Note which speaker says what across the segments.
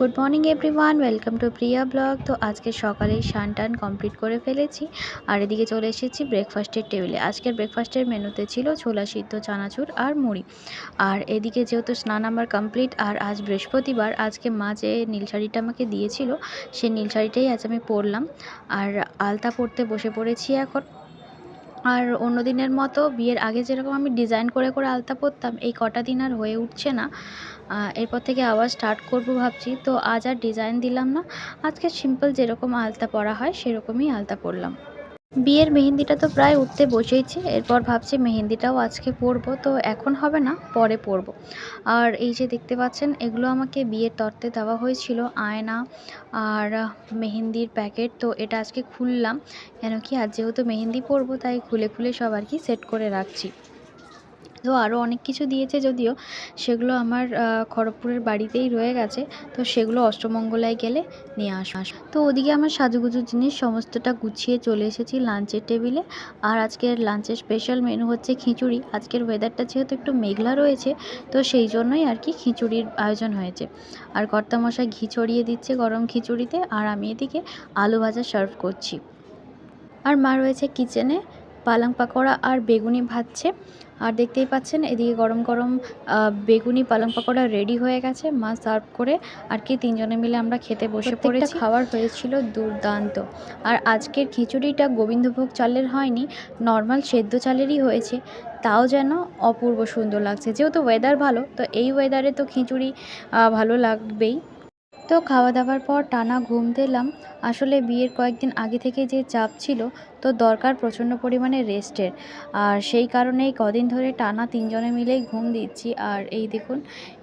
Speaker 1: Good morning everyone, welcome to Priya blog. তো আজকে সকালেই স্নান টান কমপ্লিট করে ফেলেছি। আর এদিকে চলে এসেছি ব্রেকফাস্টের টেবিলে। আজকের ব্রেকফাস্টের মেনুতে ছিল ছোলা সিদ্ধ, চানাচুর আর মুড়ি। আর এদিকে যেহেতু স্নান আমার কমপ্লিট, আর আজ বৃহস্পতিবার, আজকে মা যে নীল শাড়িটা আমাকে দিয়েছিল, সেই নীল শাড়িটাই আজ আমি পরলাম। আর আলতা পরতে বসে পড়েছি এখন। আর অন্য দিনের মতো বিয়ের আগে যেরকম আমি ডিজাইন করে করে আলতা পরতাম, এই কটা দিন আর হয়ে উঠছে না। এরপর থেকে আবার স্টার্ট করব ভাবছি। তো আজ আর ডিজাইন দিলাম না, আজকে সিম্পল যেরকম আলতা পরা হয়, সেরকমই আলতা পরলাম। বিয়ের মেহেন্দিটা তো প্রায় উঠতে বসেইছে, এরপর ভাবছি মেহেন্দিটাও আজকে পরবো, তো এখন হবে না, পরে পরব। আর এই যে দেখতে পাচ্ছেন, এগুলো আমাকে বিয়ের তত্ত্বে দেওয়া হয়েছিল, আয়না আর মেহেন্দির প্যাকেট, তো এটা আজকে খুললাম। কেন কি আজ যেহেতু মেহেন্দি পরবো, তাই খুলে খুলে সব আর কি সেট করে রাখছি। তো আরও অনেক কিছু দিয়েছে যদিও, সেগুলো আমার খড়গপুরের বাড়িতেই রয়ে গেছে। তো সেগুলো অষ্টমঙ্গলায় গেলে নিয়ে আস তো ওদিকে আমার সাজুগুজুর জিনিস সমস্তটা গুছিয়ে চলে এসেছি লাঞ্চের টেবিলে। আর আজকের লাঞ্চের স্পেশাল মেনু হচ্ছে খিচুড়ি। আজকের ওয়েদারটা যেহেতু একটু মেঘলা রয়েছে, তো সেই জন্যই আর কি খিচুড়ির আয়োজন হয়েছে। আর কর্তামশাই ঘি ছড়িয়ে দিচ্ছে গরম খিচুড়িতে, আর আমি এদিকে আলু ভাজা সার্ভ করছি। আর মা রয়েছে কিচেনে পালং পাকোড়া আর বেগুনি ভাজছে। আর দেখতেই পাচ্ছেন এদিকে গরম গরম বেগুনি পালং পাকোড়া রেডি হয়ে গেছে মা সার্ভ করে আর কি তিনজনে মিলে আমরা খেতে বসে পড়েছি। খাবার হয়েছিল দুর্দান্ত। আর আজকের খিচুড়িটা গোবিন্দভোগ চালের হয়নি নর্মাল সেদ্ধ চালেরই হয়েছে তাও যেন অপূর্ব সুন্দর লাগছে। যেহেতু ওয়েদার ভালো তো এই ওয়েদারে তো খিচুড়ি ভালো লাগবেই। তো খাওয়া দাওয়ার পর টানা ঘুম দিলাম। আসলে বিয়ের কয়েকদিন আগে থেকে যে চাপ ছিল, তো দরকার প্রচণ্ড পরিমাণে রেস্টের। আর সেই কারণেই কদিন ধরে টানা তিনজনে মিলেই ঘুম দিচ্ছি। আর এই দেখুন,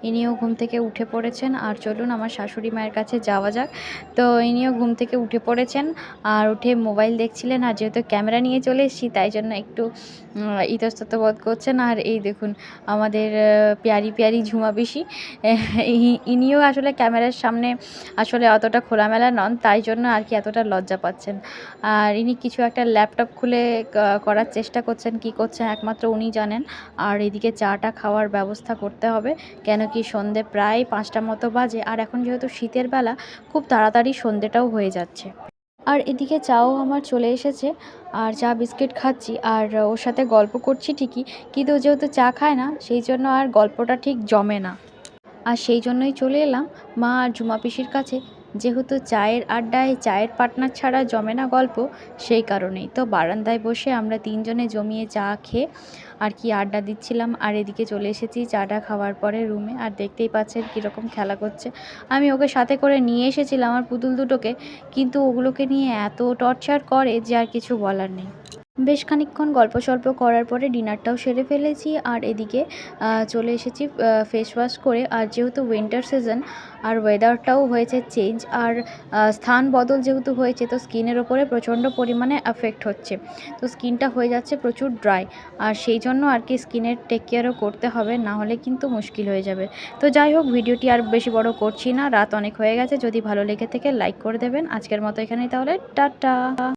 Speaker 1: ইনিও ঘুম থেকে উঠে পড়েছেন। আর চলুন আমার শাশুড়ি মায়ের কাছে যাওয়া যাক। তো ইনিও ঘুম থেকে উঠে পড়েছেন আর উঠে মোবাইল দেখছিলেন। আর যেহেতু ক্যামেরা নিয়ে চলে এসেছি, তাই জন্য একটু ইতস্তত বোধ করছেন। আর এই দেখুন, আমাদের পেয়ারি পেয়ারি ঝুমা পিসি। ইনিও আসলে ক্যামেরার সামনে আসলে অতটা খোলামেলা নন, তাই জন্য আর কি এতটা লজ্জা পাচ্ছেন। আর ইনি কিছু একটা ল্যাপটপ খুলে করার চেষ্টা করছেন, কি করছেন একমাত্র উনি জানেন। আর এদিকে চাটা খাওয়ার ব্যবস্থা করতে হবে, কেন কি সন্ধে প্রায় পাঁচটা মতো বাজে। আর এখন যেহেতু শীতের বেলা, খুব তাড়াতাড়ি সন্ধেটাও হয়ে যাচ্ছে। আর এদিকে চাও আমার চলে এসেছে, আর চা বিস্কিট খাচ্ছি, আর ওর সাথে গল্প করছি ঠিকই, কিন্তু যেহেতু চা খায় না, সেই জন্য আর গল্পটা ঠিক জমে না। আর সেই জন্যই চলে এলাম মা আর ঝুমা পিসির কাছে। যেহেতু চায়ের আড্ডায় চায়ের পার্টনার ছাড়া জমে না গল্প, সেই কারণেই তো বারান্দায় বসে আমরা তিনজনে জমিয়ে চা খেয়ে আর কি আড্ডা দিচ্ছিলাম। আর এদিকে চলে এসেছি চাটা খাওয়ার পরে রুমে। আর দেখতেই পাচ্ছেন কীরকম খেলা করছে। আমি ওকে সাথে করে নিয়ে এসেছিলাম আমার পুতুল দুটোকে, কিন্তু ওগুলোকে নিয়ে এত টর্চার করে যে আর কিছু বলার নেই। বেশ খানিকক্ষণ গল্প সল্প করার পরে ডিনারটাও সেরে ফেলেছি আর এদিকে চলে এসেছি ফেস ওয়াশ করে। আর যেহেতু উইন্টার সিজন আর ওয়েদারটাও হয়েছে চেঞ্জ আর স্থান বদল যেহেতু হয়েছে, তো স্কিনের ওপরে প্রচণ্ড পরিমাণে অ্যাফেক্ট হচ্ছে। তো স্কিনটা হয়ে যাচ্ছে প্রচুর ড্রাই আর সেই জন্য আর কি স্কিনের টেক কেয়ারও করতে হবে, না হলে কিন্তু মুশকিল হয়ে যাবে। তো যাই হোক, ভিডিওটি আর বেশি বড় করছি না, রাত অনেক হয়ে গেছে, যদি ভালো লেগে থেকে লাইক করে দেবেন। আজকের মতো এখানেই তাহলে, টাটা!